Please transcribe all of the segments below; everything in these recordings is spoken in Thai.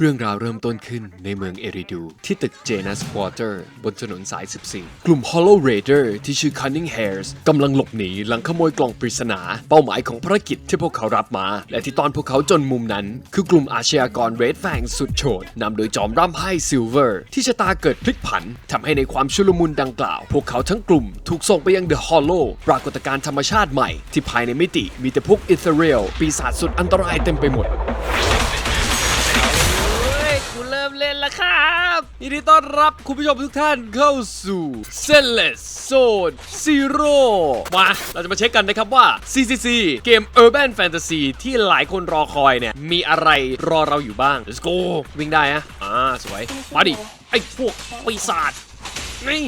เรื่องราวเริ่มต้นขึ้นในเมืองเอริดู ที่ตึกเจนัสควอเตอร์บนถนนสาย 14 กลุ่ม Hollow Raider ที่ชื่อ Cunning Hairs กำลังหลบหนีหลังขโมยกล่องปริศนา เป้าหมายของภารกิจที่พวกเขารับมา และที่ตอนพวกเขาจนมุมนั้น คือกลุ่มอาชญากร Red Fang สุดโฉดนำโดยจอมร่ำไพ่ซิลเวอร์ที่ชะตาเกิดพลิกผันทำให้ในความชุลมุนดังกล่าว พวกเขาทั้งกลุ่มถูกส่งไปยัง The Hollow ปรากฏการณ์ธรรมชาติใหม่ที่ภายในมิติมีแต่พวก Ethereal ปีศาจสุดอันตรายเต็มไปหมด ครับยินดีต้อนรับคุณผู้ชมทุกท่านเข้าสู่ s e n l e s s Zone Zero มา เราจะมาเช็คกันนะครับว่า CCC เกม Urban Fantasy ที่หลายคนรอคอยเนี่ย มีอะไรรอเราอยู่บ้าง Let's go วิ่งได้อะอ่า สวย มาดิ ไอ้พวกปีศาจนี่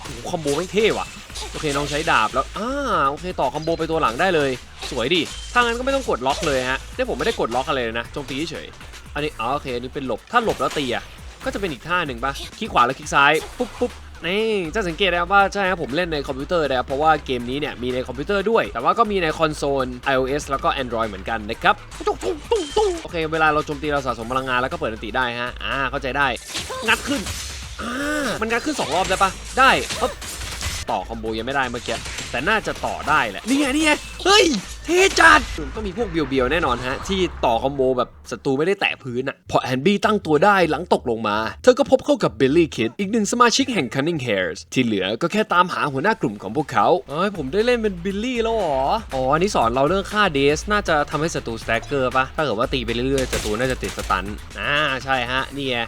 โอ้คอมโบไม่เท่ว่ะ โอเค น้องใช้ดาบแล้วอ่าโอเค ต่อคอมโบไปตัวหลังได้เลย สวยดิ ถ้างั้นก็ไม่ต้องกดล็อกเลยฮะเนี่ยผมไม่ได้กดล็อกอะไรเลยนะ โจมตีเฉย อันนี้อ๋อโอเค อันนี้เป็นหลบ ถ้าหลบแล้วตีอะ ก็จะเป็นอีกท่าหนึ่งปะคลิกขวาแล้วคลิกซ้ายปุ๊บปุ๊บนี่จะสังเกตนะครับว่าใช่ครับผมเล่นในคอมพิวเตอร์นะครับเพราะว่าเกมนี้เนี่ยมีในคอมพิวเตอร์ด้วย แต่ว่าก็มีในคอนโซล iOS แล้วก็ Android เหมือนกันนะครับตุ้งตุ้งตุ้งตุ้งโอเคเวลาเราโจมตีเราสะสมพลังงานแล้วก็เปิดอันติได้ฮะอ่าเข้าใจได้ งัดขึ้นอ่ามันงัดขึ้นสองรอบได้ปะได้ต่อคอมโบยังไม่ได้เมื่อกี้แต่น่าจะต่อได้แหละนี่ไงนี่ไง เฮ้ย เท่จัดต้องมีพวกเบียวๆแน่นอนฮะ ที่ต่อคอมโบแบบศัตรูไม่ได้แตะพื้นอะพอแอนบี้ตั้งตัวได้หลังตกลงมา เธอก็พบเข้ากับบิลลี่คิดอีกหนึ่งสมาชิกแห่ง Cunning Hairs ที่เหลือก็แค่ตามหาหัวหน้ากลุ่มของพวกเขาเอ้ยผมได้เล่นเป็นบิลลี่แล้วเหรอ อ๋ออันนี้สอนเราเรื่องฆ่าเดส น่าจะทำให้ศัตรูสแต็กเกอร์ปะถ้าเกิดว่าตีไปเรื่อยๆศัตรูน่าจะติดสตันอ่าใช่ฮะนี่ไง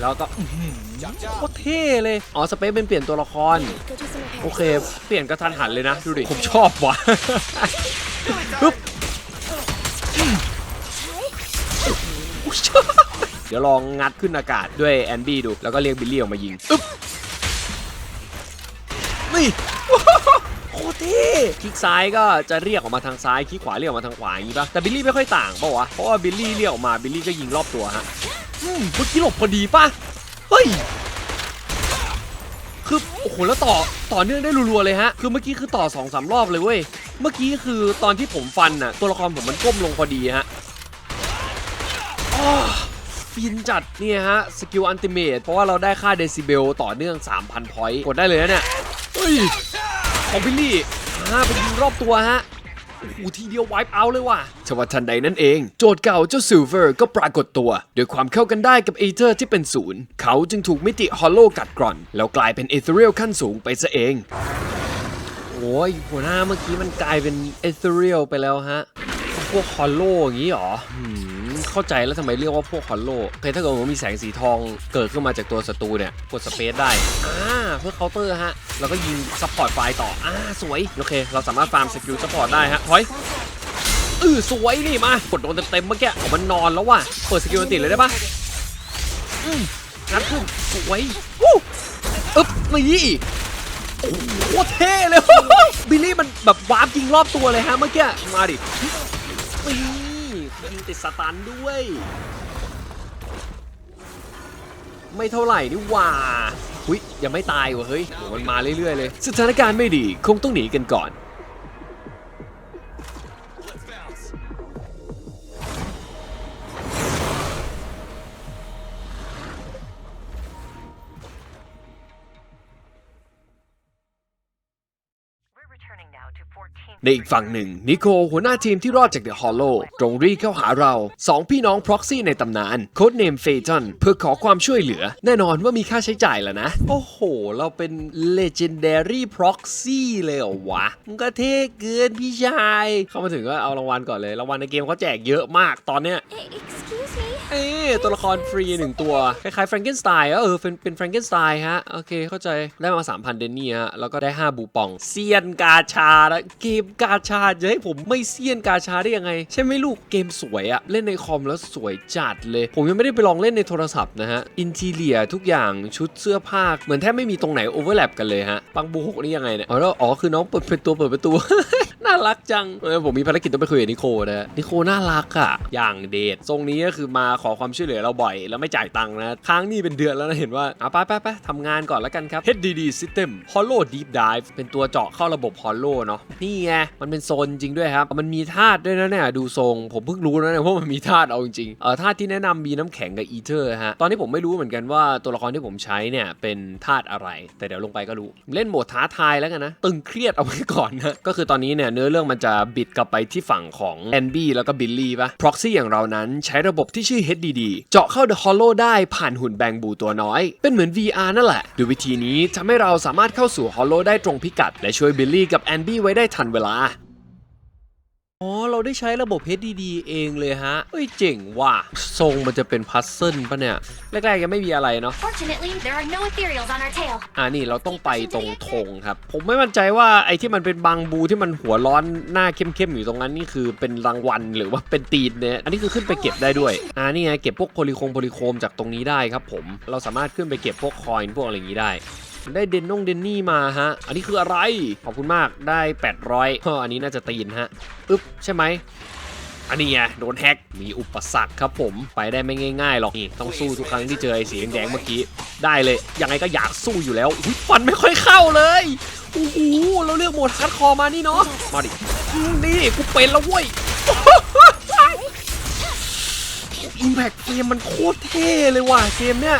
แล้วก็อื้อหือโคตรเท่เลย อ๋อ สเปซเป็นเปลี่ยนตัวละคร โอเค เปลี่ยนกระทันหันเลยนะ ดูดิ ผมชอบว่ะปึ๊บอืมอุ๊ยชอบเดี๋ยวลองงัดขึ้นอากาศด้วยแอนบี้ดู แล้วก็เรียกบิลลี่ออกมายิงอึ๊บนี่โคตรเท่คลิกซ้ายก็จะเรียกออกมาทางซ้ายคลิกขวาเรียกออกมาทางขวาอย่างนี้ป่ะแต่บิลลี่ไม่ค่อยต่างป่ะวะเพราะว่าบิลลี่เรียกออกมาบิลลี่ก็ยิงรอบตัวฮะ อืมเมื่อกี้หลบพอดีป่ะ เฮ้ย คือ โอ้โห แล้วต่อ ต่อเนื่องได้รัวๆเลยฮะ คือเมื่อกี้คือต่อ2องสารอบเลยเว้ย เมื่อกี้คือตอนที่ผมฟันน่ะ ตัวละครผมมันก้มลงพอดีฮะฟินจัดเนี่ยฮะ สกิลอันติเมตเพราะว่าเราได้ค่าเดซิเบลต่อเนื่อง 3,000พอยต์กดได้เลยนะเนี่ย เฮ้ย ของบิลลี่อ่าเป็นยิงรอบตัวฮะ โอ้โหทีเดียวไวป์เอาเลยว่ะชวัทันใดนั่นเอง โจทย์เก่าเจ้าซิลเวอร์ก็ปรากฏตัวด้วยความเข้ากันได้กับเอเธอร์ที่เป็นศูนย์เขาจึงถูกมิติฮอลโลกัดกร่อน แล้วกลายเป็นเอเธอเรียลขั้นสูงไปซะเองโอ้ยหัวหน้าเมื่อกี้มันกลายเป็นเอเธอเรียลไปแล้วฮะพวกฮอลโลอย่างนี้เหรอหืม เข้าใจแล้วทำไมเรียกว่าพวกฮอลโลเพถ้าเกิดว่ามีแสงสีทองเกิดขึ้นมาจากตัวศัตรูเนี่ยกดสเปซได้อ่าเพื่อเคาน์เตอร์ฮะแล้วก็ยิงซัพพอร์ตไฟต่ออ่าสวยโอเคเราสามารถฟาร์มสกิลซัพพอร์ตได้ฮะถอยเออสวยนี่มากดโดนเต็มๆเมื่อกี้มันนอนแล้วว่ะเปิดสกิลอันติเลยได้ปะอืมงัดขึ้นสวยวู้อึ๊บนี่โอ้โหเท่เลยบิลลี่มันแบบวาร์ปยิงรอบตัวเลยฮะเมื่อกี้มาดินี่ ยิงติดสตันด้วย ไม่เท่าไหร่นี่หว่าอุ้ยยังไม่ตายว่ะเฮ้ยโหมันมาเรื่อยๆเลย สถานการณ์ไม่ดีคงต้องหนีกันก่อน ในอีกฝั่งหนึ่ง นิโคหัวหน้าทีมที่รอดจากเดอะฮอลโลตรงรีเข้าหาเราสองพี่น้องพร็อกซี่ในตำนานโค้ดเนมเฟตันเพื่อขอความช่วยเหลือ แน่นอนว่ามีค่าใช้จ่ายแล้วนะ โอ้โห เราเป็น Legendary Proxy เลยเหรอวะมันก็เท่เกินพี่ชาย เข้ามาถึงก็เอารางวัลก่อนเลย รางวัลในเกมเขาแจกเยอะมากตอนเนี้ย Excuse me? เอ้ตัวละครฟรีหนึ่งตัว คล้ายๆแฟรงเกนสไตน์เออเป็นเป็นแฟรงเกนสไตน์ฮะ โอเคเข้าใจได้มา 3,000 เดนนี่ฮะ แล้วก็ได้ 5 บูปอง เซียนกาชาแล้วเกมกาชาจะให้ผมไม่เซียนกาชาได้ยังไง ใช่ไหมลูกเกมสวยอะเล่นในคอมแล้วสวยจัดเลย ผมยังไม่ได้ไปลองเล่นในโทรศัพท์นะฮะอินทีเลียทุกอย่างชุดเสื้อผ้าเหมือนแทบไม่มีตรงไหนโอเวอร์แลปกันเลยฮะปังบูหกนี่ยังไงเนี่ยอ๋อแล้วอ๋อคือน้องเปิดเป็นตัวเปิดประตู น่ารักจังเออผมมีภารกิจต้องไปคุยกับนิโคนะนิโคน่ารักอะอย่างเดททรงนี้ก็คือมาขอความช่วยเหลือเราบ่อย แล้วไม่จ่ายตังค์นะค้างนี่เป็นเดือนแล้วนะเห็นว่าอะไปไปไปทำงานก่อนแล้วกันครับ HDD System Hollow Deep Dive เป็นตัวเจาะเข้าระบบ Hollow เนาะนี่ไงมันเป็นโซนจริงด้วยครับ มันมีธาตุด้วยนะเนี่ยดูทรงผมเพิ่งรู้นะเนี่ยว่ามันมีธาตุเอาจริงๆเออธาตุที่แนะนำมีน้ำแข็งกับอีเทอร์ฮะตอนนี้ผมไม่รู้เหมือนกันว่าตัวละครที่ผมใช้เนี่ยเป็นธาตุอะไร แต่เดี๋ยวลงไปก็รู้ เล่นโหมดท้าทายแล้วกันนะตึงเครียดเอาไว้ก่อนนะก็คือตอนนี้เนี่ยเนื้อเรื่องมันจะบิดกลับไปที่ฝั่งของแอนบี้แล้วก็บิลลี่ปะ proxy อย่างเรานั้นใช้ระบบที่ชื่อ HDD เจาะเข้า The Hollow ได้ผ่านหุ่นแบงบูตัวน้อย เป็นเหมือน VR นั่นแหละ โดยวิธีนี้ทำให้เราสามารถเข้าสู่ Hollow ได้ตรงพิกัด และช่วยบิลลี่กับแอนบี้ไว้ได้ทันเวลา อ๋อ เราได้ใช้ระบบ HDD เองเลยฮะเอ้ย เจ๋งว่ะ ทรงมันจะเป็นพัซเซิลปะเนี่ย แรกๆยังไม่มีอะไรเนาะ Fortunately, there are no ethereals on our tail. อ่านี่เราต้องไปตรงธงครับ ผมไม่มั่นใจว่าไอ้ที่มันเป็นบางบูที่มันหัวร้อนหน้าเข้มๆอยู่ตรงนั้นนี่คือเป็นรางวัลหรือว่าเป็นตีนเนี่ย อันนี้คือขึ้นไปเก็บได้ด้วย อ่านี่ไงเก็บพวกโพลิโคมโพลิโคมจากตรงนี้ได้ครับผม เราสามารถขึ้นไปเก็บพวกคอยน์พวกอะไรอย่างนี้ได้ ได้เดนนงเดนนี่มาฮะ อันนี้คืออะไร ขอบคุณมากได้ 800เฮ้ออันนี้น่าจะตีนฮะอึ๊บใช่ไหมอันนี้ไงโดนแฮกมีอุปสรรคครับผมไปได้ไม่ง่ายๆหรอกนี่ต้องสู้ทุกครั้งที่เจอไอ้สีแดงเมื่อกี้ ได้เลยยังไงก็อยากสู้อยู่แล้วฟันไม่ค่อยเข้าเลยโอ้โหเราเลือกโหมดฮาร์ดคอร์มานี่เนาะมาดินี่กูเป็นแล้วเว้ยอิมแพคเกมมันโคตรเท่เลยว่ะเกมเนี้ย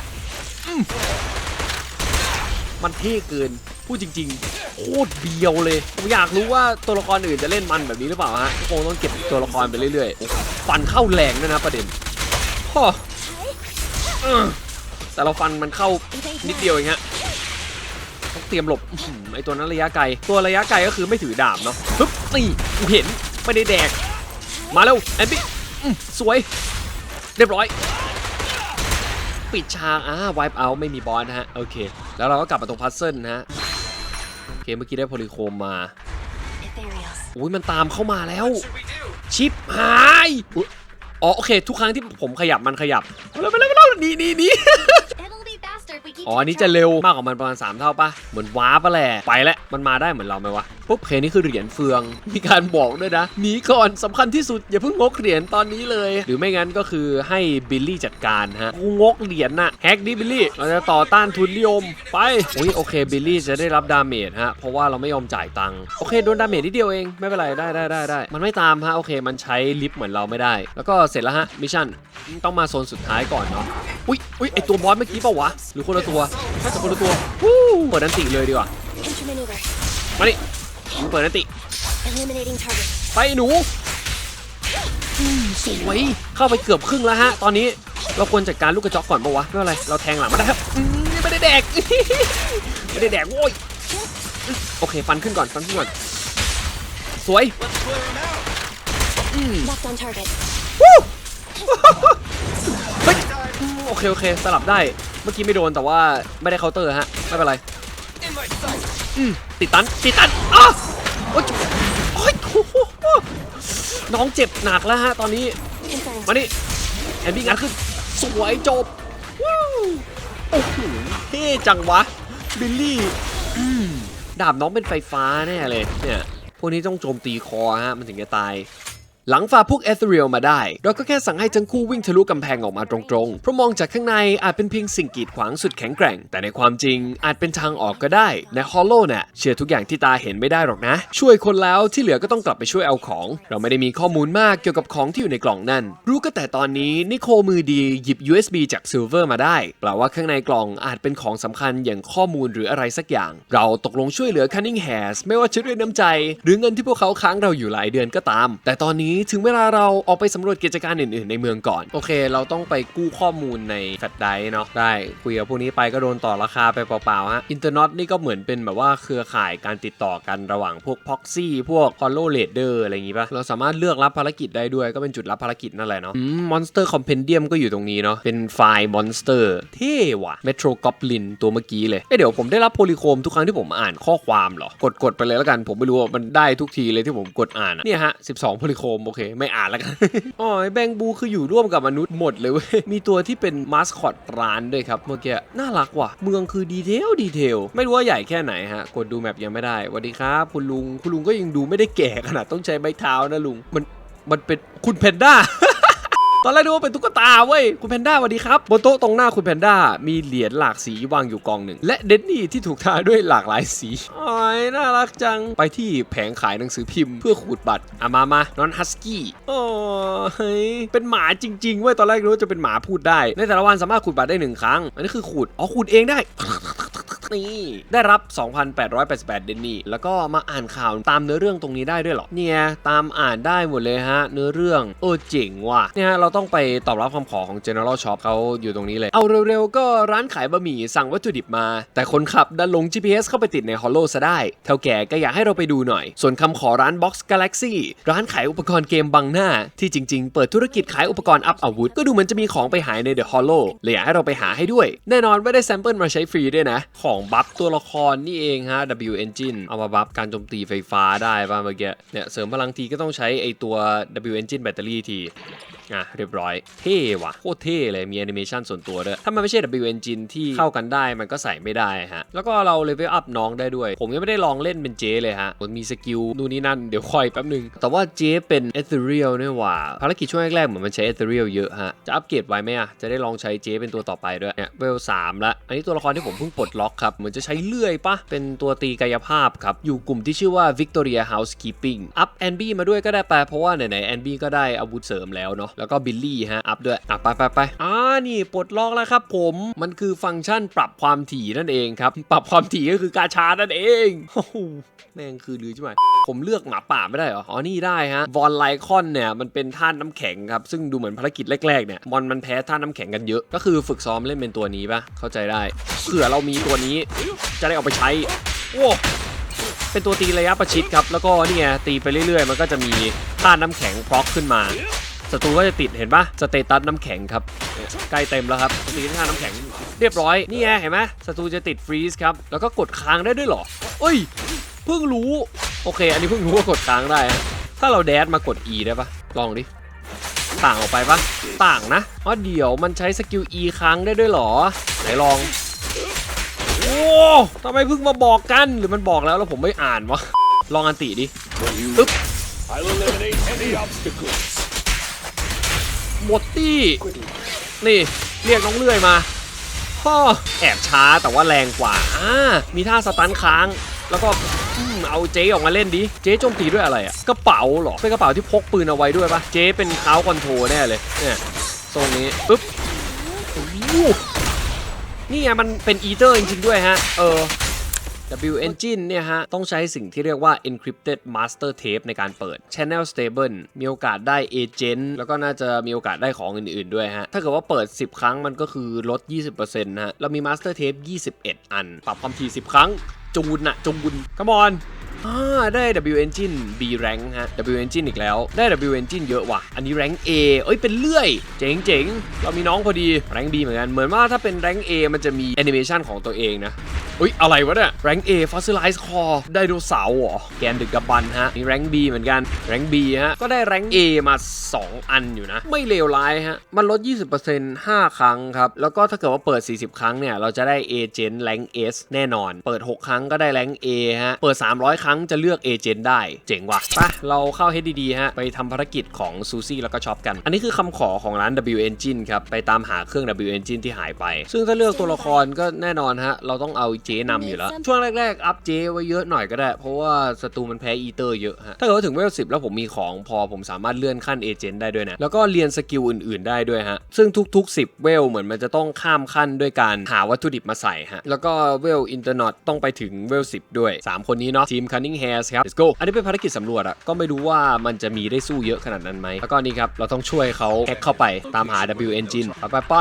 มันเท่เกินพูดจริง ๆ โคตรเบียวเลย ผมอยากรู้ว่าตัวละครอื่นจะเล่นมันแบบนี้หรือเปล่าฮะคงต้องเก็บตัวละครไปเรื่อยๆ ฟันเข้าแรงด้วยนะประเด็นฮ่อเอแต่เราฟันมันเข้านิดเดียวเองฮะต้องเตรียมหลบไอตัวนั้นระยะไกล ตัวระยะไกลก็คือไม่ถือดาบเนาะปึ๊บนี่กูเห็นไม่ได้แดก มาเร็วแอนปี้สวย เรียบร้อย ปิดฉากอ่า wipe out ไม่มีบอสนะฮะโอเค แล้วเราก็กลับมาตรงพัซเซิลนะฮะโอเคเมื่อกี้ได้โพลิโคมมาอุ้ยมันตามเข้ามาแล้ว ชิปหายอ๋อโอเค ทุกครั้งที่ผมขยับมันขยับไปแล้วไปแล้วไปแล้วหนี่นี่นี่อ๋ออันนี้จะเร็วมากกว่ามันประมาณ3เท่าปะเหมือนว้าปะแหละไปแล้วมันมาได้เหมือนเราไหมวะปุ๊บเคนี่คือเหรียญเฟือง มีการบอกด้วยนะหนีก่อนสำคัญที่สุดอย่าเพิ่งงกเหรียญตอนนี้เลย หรือไม่งั้นก็คือให้บิลลี่จัดการฮะกูงกเหรียญน่ะแฮกดิบิลลี่เราจะต่อต้านทุนนิยมไปอุ้ยโอเคบิลลี่จะได้รับดาเมจฮะเพราะว่าเราไม่ยอมจ่ายตังค์โอเคโดนดาเมจนิดเดียวเองไม่เป็นไรได้ได้ได้ได้มันไม่ตามฮะโอเค มันใช้ลิฟต์เหมือนเราไม่ได้ แล้วก็เสร็จแล้วฮะมิชชั่นต้องมาโซนสุดท้ายก่อนเนาะอุ้ยอุ้ยไอตัวบอสเมื่อกี้เปล่าวะหรือคนละตัวน่าจะคนละตัววู้เปิดนันติเลยดีกว่ามาดิ มึงเปิดนันติ Eliminating target. ไปหนูอืมสวยเข้าไปเกือบครึ่งแล้วฮะ ตอนนี้เราควรจัดการลูกกระจอกก่อนปะวะไม่เป็นไรเราแทงหลังมาได้ครับอืมไม่ได้แดกไม่ได้แดกโว้ยโอเคฟันขึ้นก่อนฟันขึ้นก่อนสวย Locked on target. เฮ้ยอืมโอเคโอเคสลับได้เมื่อกี้ไม่โดนแต่ว่าไม่ได้เคาน์เตอร์ฮะไม่เป็นไรอืมติดตันติดตันอ้าว โอ้ยโอ้ยน้องเจ็บหนักแล้วฮะตอนนี้ มานี่แอมบี้งัดขึ้นสวยจบว้าวโอ้โหเท่จังวะ บิลลี่ดาบน้องเป็นไฟฟ้าแน่เลยเนี่ยพวกนี้ต้องโจมตีคอฮะมันถึงจะตาย หลังฝ่าพวกเอ t เรียลมาได้ เราก็แค่สั่งให้ทั้งคู่วิ่งทะลุกำแพงออกมาตรงๆ เพราะมองจากข้างในอาจเป็นเพียงสิ่งกีดขวางสุดแข็งแกร่ง แต่ในความจริงอาจเป็นทางออกก็ได้ในฮอลโลเนี่ยเชื่อทุกอย่างที่ตาเห็นไม่ได้หรอกนะ ช่วยคนแล้วที่เหลือก็ต้องกลับไปช่วยเอาของ เราไม่ได้มีข้อมูลมากเกี่ยวกับของที่อยู่ในกล่องนั่น รู้ก็แต่ตอนนี้นิโคมือดีหยิบ USB จากซิลเวอร์มาได้แปลว่าข้างในกล่องอาจเป็นของสำคัญอย่างข้อมูลหรืออะไรสักอย่าง เราตกลงช่วยเหลือ Cunning Hairs ไม่ว่าจะด้วยน้ำใจ หรือเงินที่พวกเขาค้างเราอยู่หลายเดือนก็ตาม แต่ตอนนี้ถึงเวลาเราออกไปสำรวจกิจการอื่นๆ ในเมืองก่อน โอเค เราต้องไปกู้ข้อมูลในแฟลชไดร์เนาะได้คุยกับพวกนี้ไปก็โดนต่อราคาไปเปล่าๆฮะอินเตอร์น็ตนี่ก็เหมือนเป็นแบบว่าเครือข่ายการติดต่อกันระหว่างพวกพ็อกซี่พวก Hollow Raider อะไรอย่างงี้ปะเราสามารถเลือกรับภารกิจได้ด้วยก็เป็นจุดรับภารกิจนั่นแหละเนาะมอืม Monster Compendium ก็อยู่ตรงนี้เนาะเป็นไฟล์ Monster เท่ว่ะ Metro Goblin ตัวเมื่อกี้เลยเอ้เดี๋ยวผมได้รับโพลิโคมทุกครั้งที่ผมอ่านข้อความเหรอกดกดไปเลยแล้วกันผมไม่รู้ว่ามันได้ทุกทีเลยที่ผมกดอ่านเนี่ยฮะ12โพลิโคมโอเค ไม่อ่านแล้วกันอ๋อแบงบูคืออยู่ร่วมกับมนุษย์หมดเลยเว้ยมีตัวที่เป็นมาสคอตร้านด้วยครับเมื่อกี้น่ารักว่ะ เมืองคือดีเทลดีเทลไม่รู้ว่าใหญ่แค่ไหนฮะ กดดูแมปยังไม่ได้สวัสดีครับ คุณลุงคุณลุงก็ยังดูไม่ได้แก่ขนาดต้องใช้ไม้เท้านะลุงมันมันเป็นคุณแพนด้า ตอนแรกนึกว่าเป็นตุ๊กตาเว้ยคุณแพนด้าสวัสดีครับบนโต๊ะตรงหน้าคุณแพนด้ามีเหรียญหลากสีวางอยู่กองหนึ่ง และเดนนี่ที่ถูกทาด้วยหลากหลายสีอ๋อยน่ารักจังไปที่แผงขายหนังสือพิมพ์เพื่อขูดบัตรอะมามานอนฮัสกี้โอ้ยเป็นหมาจริงๆเว้ยตอนแรกนึกว่าจะเป็นหมาพูดได้ ในแต่ละวันสามารถขูดบัตรได้หนึ่งครั้งอันนี้คือขูดอ๋อขูดเองได้ นี่ได้รับ 2,888 เดนนี่ แล้วก็มาอ่านข่าวตามเนื้อเรื่องตรงนี้ได้ด้วยเหรอ เนี่ย ตามอ่านได้หมดเลยฮะ เนื้อเรื่องโอ้เจ๋งว่ะ เนี่ยเราต้องไปตอบรับคำขอของ General Shop เขาอยู่ตรงนี้เลย เอาเร็วๆ ก็ร้านขายบะหมี่สั่งวัตถุดิบมา แต่คนขับดันลง GPS เข้าไปติดใน Hollow ซะได้ เท่าแก่ก็อยากให้เราไปดูหน่อย ส่วนคำขอร้าน Box Galaxy ร้านขายอุปกรณ์เกมบังหน้า ที่จริงๆ เปิดธุรกิจขายอุปกรณ์อัพอาวุธ ก็ดูเหมือนจะมีของไปหายใน The Hollow เลยอยากให้เราไปหาให้ด้วย แน่นอนไม่ได้แซมเปิลมาใช้ฟรีด้วยนะ ของบัฟตัวละครนี่เองฮะ W Engine เอามาบัฟการโจมตีไฟฟ้าได้ป่ะเมื่อกี้ เนี่ยเสริมพลังทีก็ต้องใช้ไอตัว W Engine แบตเตอรี่ทีอะเรียบร้อย เท่ว่ะ โคตรเท่เลย มีแอนิเมชันส่วนตัวด้วย ถ้ามันไม่ใช่ W Engine ที่เข้ากันได้มันก็ใส่ไม่ได้ฮะ แล้วก็เราเลเวลอัพน้องได้ด้วย ผมยังไม่ได้ลองเล่นเป็นเจเลยฮะมันมีสกิลนู่นนี่นั่นเดี๋ยวคอยแป๊บนึง แต่ว่าเจเป็น Ethereal เนี่ยว่ะภารกิจช่วงแรกๆเหมือนมันใช้ Ethereal เยอะฮะจะอัปเกรดไว้ไหมอะจะได้ลองใช้เจเป็นตัวต่อไปด้วยเนี่ยเวลสามละอันนี้ตัวละครที่ผมเพิ่งปลดล็อกครับเหมือนจะใช้เลื่อยปะเป็นตัวตีกายภาพครับ อยู่กลุ่มที่ชื่อว่า Victoria Housekeeping อัพแอนบี้มาด้วยก็ได้ไปเพราะว่าไหนๆแอนบี้ก็ได้อาวุธเสริมแล้วเนาะแล้วก็บิลลี่ฮะอัพด้วยอะไปไปไปอ่านี่ปลดล็อกแล้วครับผมมันคือฟังก์ชันปรับความถี่นั่นเองครับ ปรับความถี่ก็คือกาชานั่นเองโอ้โหแม่งคือลือใช่ไหมผมเลือกหมาป่าไม่ได้เหรออ๋อนี่ได้ฮะวอนไลคอนเนี่ยมันเป็นท่านน้ำแข็งครับซึ่งดูเหมือนภารกิจแรกๆเนี่ยมอนมันแพ้ท่านน้ำแข็งกันเยอะ ก็คือฝึกซ้อมเล่นเป็นตัวนี้ปะเข้าใจได้เผื่อเรามีตัวนี้จะได้เอาไปใช้โอ้เป็นตัวตีระยะประชิดครับ แล้วก็นี่ไงตีไปเรื่อยๆ มันก็จะมีท่านน้ำแข็งพร็อกขึ้นมาศัตรูก็จะติดเห็นปะสเตตัสน้ำแข็งครับใกล้เต็มแล้วครับตีท่าน้ำแข็งเรียบร้อยนี่ไงเห็นไหมศัตรูจะติดฟรีซครับแล้วก็กดค้างได้ด้วยเหรอเอ้ยเพิ่งรู้โอเค อันนี้เพิ่งรู้ว่ากดค้างได้ ถ้าเราแดดมากด E ได้ปะลองดิต่างออกไปปะต่างนะอ๋อเดี๋ยวมันใช้สกิล E ค้างได้ด้วยเหรอไหนลอง ทำไมเพิ่งมาบอกกันหรือมันบอกแล้วแล้วผมไม่อ่านวะ ลองอันติดิอึ๊บหมดตี้ นี่ เรียกน้องเลื่อยมาพ่อแอบช้าแต่ว่าแรงกว่าอ่ามีท่าสตันค้าง แล้วก็เอาเจ๊ออกมาเล่นดิ เจ๊โจมตีด้วยอะไรอะกระเป๋าหรอ เป็นกระเป๋าที่พกปืนเอาไว้ด้วยปะเจ๊เป็นเท้าคอนโทรแน่เลย เนี่ย ทรงนี้ ปึ๊บโอ้ นี่ไงมันเป็นอีเตอร์จริงๆด้วยฮะ เออ W Engine เนี่ยฮะ ต้องใช้สิ่งที่เรียกว่า encrypted master tape ในการเปิด channel stable มีโอกาสได้ agent แล้วก็น่าจะมีโอกาสได้ของอื่นๆด้วยฮะ ถ้าเกิดว่าเปิด 10 ครั้งมันก็คือลด 20%นะฮะ เรามี master tape 21 อัน ปรับความถี่ 10 ครั้ง จูนอะจูน come on อ่าได้ W Engine B rank ฮะ W Engine อีกแล้ว ได้ W Engine เยอะว่ะ อันนี้ rank A เอ้ย เป็นเลื่อย เจ๋งๆเรามีน้องพอดี rank B เหมือนกัน เหมือนว่าถ้าเป็น rank A มันจะมี animation ของตัวเองนะอุ้ยอะไรวะเนี่ย rank A fossilized core ไดโนเสาร์เหรอ แกนดึกดำบรรพ์ฮะมี rank B เหมือนกัน rank B ฮะ ก็ได้ rank A มา 2 อันอยู่นะ ไม่เลวร้ายฮะ มันลด 20% 5 ครั้งครับ แล้วก็ถ้าเกิดว่าเปิด 40 ครั้งเนี่ย เราจะได้ agent rank S แน่นอน เปิด 6 ครั้งก็ได้ rank A ฮะ เปิด 300 ครั้งจะเลือก agent ได้ เจ๋งว่ะไปเราเข้า HDD ฮะ ไปทำภารกิจของซูซี่แล้วก็ช็อปกัน อันนี้คือคำขอของร้าน W Engine ครับ ไปตามหาเครื่อง W Engine ที่หายไป ซึ่งถ้าเลือกตัวละครก็แน่นอนฮะ เราต้องเอาเจนำอยู่แล้ว ช่วงแรก ๆ อัพเจไว้เยอะหน่อยก็ได้ เพราะว่าศัตรูมันแพ้อีเตอร์เยอะฮะ ถ้าเกิดว่าถึงเวล10แล้วผมมีของพอผมสามารถเลื่อนขั้นเอเจนต์ได้ด้วยนะ แล้วก็เรียนสกิลอื่น ๆ ได้ด้วยฮะ ซึ่งทุก ๆ 10 เวลเหมือนมันจะต้องข้ามขั้นด้วยการหาวัตถุดิบมาใส่ฮะ แล้วก็เวลอินเตอร์นอตต้องไปถึงเวล10 ด้วย 3 คนนี้เนาะทีม Cunning Hairs ครับ let's go อันนี้เป็นภารกิจสำรวจอะก็ไม่รู้ว่ามันจะมีได้สู้เยอะขนาดนั้นไหมแล้วก็นี่ครับ เราต้องช่วยเขาแฮกเข้าไปตามหา W Engine ไปไปไป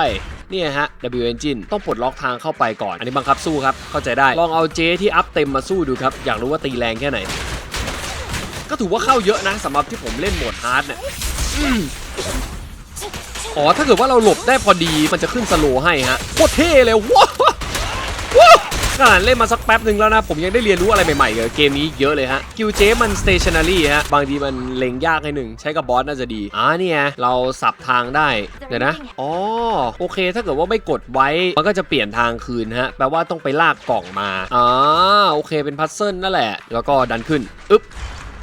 นี่ฮะ W Engine ต้องปลดล็อกทางเข้าไปก่อน อันนี้บังคับสู้ครับ เข้าใจได้ ลองเอาเจที่อัพเต็มมาสู้ดูครับ อยากรู้ว่าตีแรงแค่ไหน ก็ถือว่าเข้าเยอะนะสำหรับที่ผมเล่นโหมดฮาร์ดเนี่ยอ๋อ ถ้าเกิดว่าเราหลบได้พอดี มันจะขึ้นสโลให้ฮะ โคตรเท่เลยว้า ขนาดเล่นมาสักแป๊บหนึ่งแล้วนะ ผมยังได้เรียนรู้อะไรใหม่ๆกับเกมนี้เยอะเลยฮะกิวเจมัน stationary ฮะ บางทีมันเล็งยากให้หนึ่งใช้กับบอสน่าจะดี อ่าเนี่ยเราสับทางได้ เดี๋ยวนะ อ๋อ โอเค ถ้าเกิดว่าไม่กดไว้ มันก็จะเปลี่ยนทางคืนฮะ แปลว่าต้องไปลากกล่องมา อ่า โอเคเป็นพัซเซิลนั่นแหละ แล้วก็ดันขึ้น อึ๊บ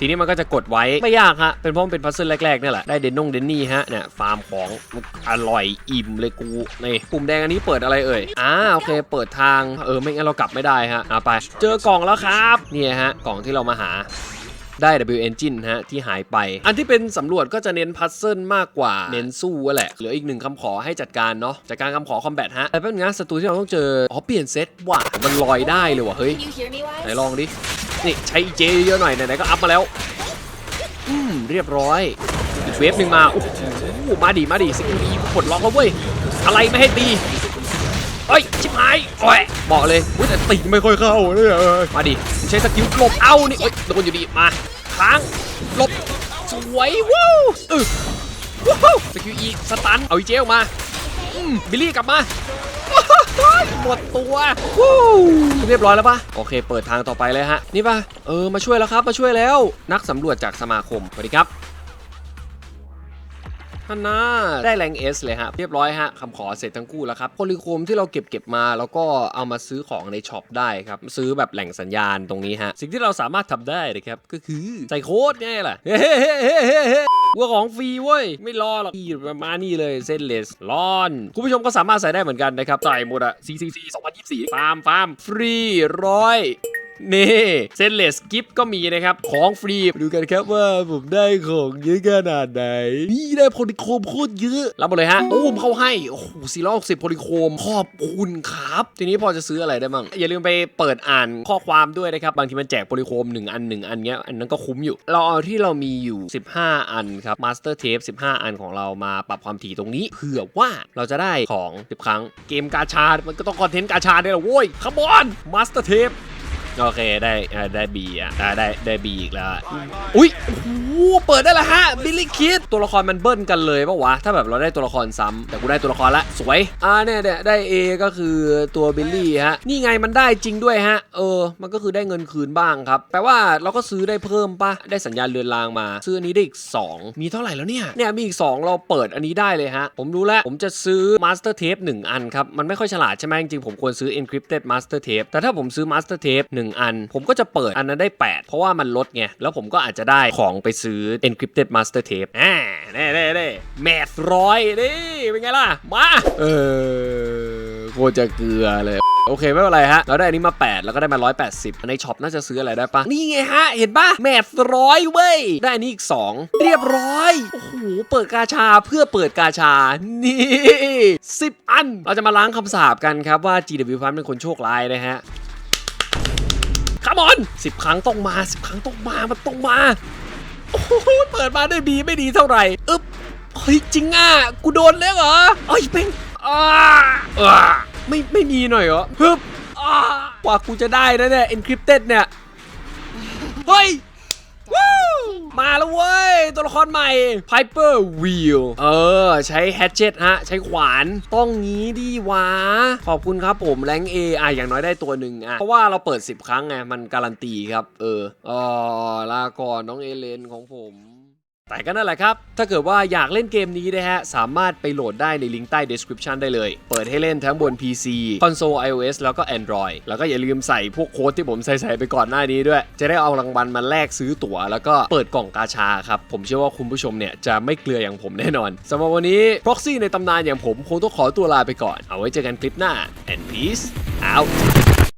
ทีนี้มันก็จะกดไว้ไม่ยากฮะ เป็นเพราะมันเป็นพัซเซิลแรกๆนี่แหละ ได้เดนนงเดนนี่ฮะเนี่ยฟาร์มของอร่อยอิ่มเลยกูนี่ปุ่มแดงอันนี้เปิดอะไรเอ่ยอ่าโอเค เปิดทางเออไม่งั้นเรากลับไม่ได้ฮะเอาไป เจอกล่องแล้วครับเนี่ยฮะกล่องที่เรามาหาได้ W Engine ฮะ ที่หายไป อันที่เป็นสำรวจก็จะเน้นพัซเซิลมากกว่า เน้นสู้แหละ เหลืออีกหนึ่งคำขอให้จัดการเนาะ จัดการคำขอคอมแบทฮะ แต่แป๊บนึงนศัตรูที่เราต้องเจอ อ๋อ เปลี่ยนเซตว่ะ มันลอยได้เลยว่ะ เฮ้ย ไหนลองดิ นี่ใช้เจเยอะๆหน่อยไหนๆก็อัพมาแล้ว อืมเรียบร้อย อีกเวฟหนึ่งมาโอ้โหมาดิมาดิสกิลดีปลดล็อกแล้วเว้ย อะไรไม่ให้ตีเอ้ยชิบหายโอ้ยบอกเลยอุ๊ยแต่ตีไม่ค่อยเข้าเลยเออมาดิใช้สกิลหลบเอ้านี่โอ้ยโดนอยู่ดีมาค้างหลบสวยว้าวเออว้าวสกิลอีสตันเอาอีเจออกมาอืมบิลลี่กลับมา หมดตัววู้เรียบร้อยแล้วปะโอเค เปิดทางต่อไปเลยฮะ นี่ปะเออ มาช่วยแล้วครับ มาช่วยแล้ว นักสำรวจจากสมาคม สวัสดีครับ ท่านนาได้แรงเอสเลยฮะ เรียบร้อยฮะคำขอเสร็จทั้งคู่แล้วครับโพลิโคมที่เราเก็บเก็บมา แล้วก็เอามาซื้อของในช็อปได้ครับ ซื้อแบบแหล่งสัญญาณตรงนี้ฮะ สิ่งที่เราสามารถทำได้นะครับ ก็คือใส่โค้ดไงล่ะเฮ้เฮ้เฮ้เฮ้เฮ้เฮ้วัวของฟรีเว้ย ไม่รอหรอกพี่ประมาณนี้เลยเส้นเลสลอน คุณผู้ชมก็สามารถใส่ได้เหมือนกันนะครับ ใส่หมดอะ CCC 2024ฟาร์มฟาร์มฟรีร้อย นี่เซนเลสกิฟก็มีนะครับ ของฟรี ดูกันครับว่าผมได้ของเยอะขนาดไหน นี่ได้โพลิโคมโคตรเยอะ รับหมดเลยฮะ โอ้มเข้าให้ โอ้โห460โพลิโคม ขอบคุณครับ ทีนี้พอจะซื้ออะไรได้บ้าง อย่าลืมไปเปิดอ่านข้อความด้วยนะครับ บางทีมันแจกโพลิโคม 1 อัน 1 อันเงี้ย อันนั้นก็คุ้มอยู่ เราเอาที่เรามีอยู่ 15 อันครับมาสเตอร์เทป15 อันของเรามาปรับความถี่ตรงนี้เผื่อว่าเราจะได้ของ10ครั้ง เกมกาชา มันก็ต้องคอนเทนต์กาชาด้วยละโว้ยขบอนมาสเตอร์เทป โอเคได้อ่าได้บีอะอ่าได้ได้บีอีกแล้วอะอุ้ยโอ้โหเปิดได้แล้วฮะบิลลี่คิดตัวละครมันเบิ้ลกันเลยปะวะถ้าแบบเราได้ตัวละครซ้ำแต่กูได้ตัวละครละสวยอ่าเนี่ยเนี่ยได้ A ก็คือตัวบิลลี่ฮะนี่ไงมันได้จริงด้วยฮะเออ มันก็คือได้เงินคืนบ้างครับแปลว่าเราก็ซื้อได้เพิ่มปะได้สัญญาณเรือนรางมา ซื้ออันนี้ได้อีก 2 มีเท่าไหร่แล้วเนี่ยเนี่ยมีอีก 2 เราเปิดอันนี้ได้เลยฮะผมรู้แล้วผมจะซื้อ Master Tape 1 อันครับมันไม่ค่อยฉลาดใช่ไหมจริงๆผมควรซื้อ Encrypted Master Tape แต่ถ้าผมซื้อ Master Tape 1อัน ผมก็จะเปิดอันนั้นได้ 8 เพราะว่ามันลดไง แล้วผมก็อาจจะได้ของไปซื้อ Encrypted Master Tape อ่าเน่เน่เน่แมทร้อยนี่เป็นไงล่ะ มา เออโคตรจะเกลือเลยโอเค ไม่เป็นไรฮะ เราได้อันนี้มา 8 แล้วก็ได้มา 180 ในช็อปน่าจะซื้ออะไรได้ปะนี่ไงฮะ เห็นปะแมทร้อยเว้ย ได้อันนี้อีก 2 เรียบร้อย โอ้โห เปิดกาชาเพื่อเปิดกาชา นี่ 10 อัน เราจะมาล้างคำสาปกันครับว่า GW พันเป็นคนโชคร้ายนะฮะ มอนสิบครั้งต้องมาสิบครั้งต้องมามันต้องมาโอ้โหเปิดมาได้ดีไม่ดีเท่าไหร่อึ๊บเฮ้ยจริงอะกูโดนแล้วเหรอเอ้ยเป็นอ่าอ่าไม่ไม่มีหน่อยเหรอฮึบอ่ากว่ากูจะได้นะเนี่ย encrypted เนี่ยเฮ้ย มาแล้วเว้ย ตัวละครใหม่ Piper Wheel เออ ใช้แฮชเจ็ตฮะ ใช้ขวาน ต้องงี้ดีวะ ขอบคุณครับผมแรง A อะอย่างน้อยได้ตัวหนึ่งอะ เพราะว่าเราเปิด 10 ครั้งไง มันการันตีครับ เออเออลาก่อนน้องเอเลนของผม แต่ก็นั่นแหละครับ ถ้าเกิดว่าอยากเล่นเกมนี้นะฮะ สามารถไปโหลดได้ในลิงก์ใต้ description ได้เลย เปิดให้เล่นทั้งบน PC คอนโซล iOS แล้วก็ Android แล้วก็อย่าลืมใส่พวกโค้ดที่ผมใส่ใส่ไปก่อนหน้านี้ด้วย จะได้เอารางวัลมาแลกซื้อตั๋ว แล้วก็เปิดกล่องกาชาครับ ผมเชื่อว่าคุณผู้ชมเนี่ย จะไม่เกลืออย่างผมแน่นอนสำหรับวันนี้ Proxy ในตำนานอย่างผมคงต้องขอตัวลาไปก่อน เอาไว้เจอกันคลิปหน้า and peace out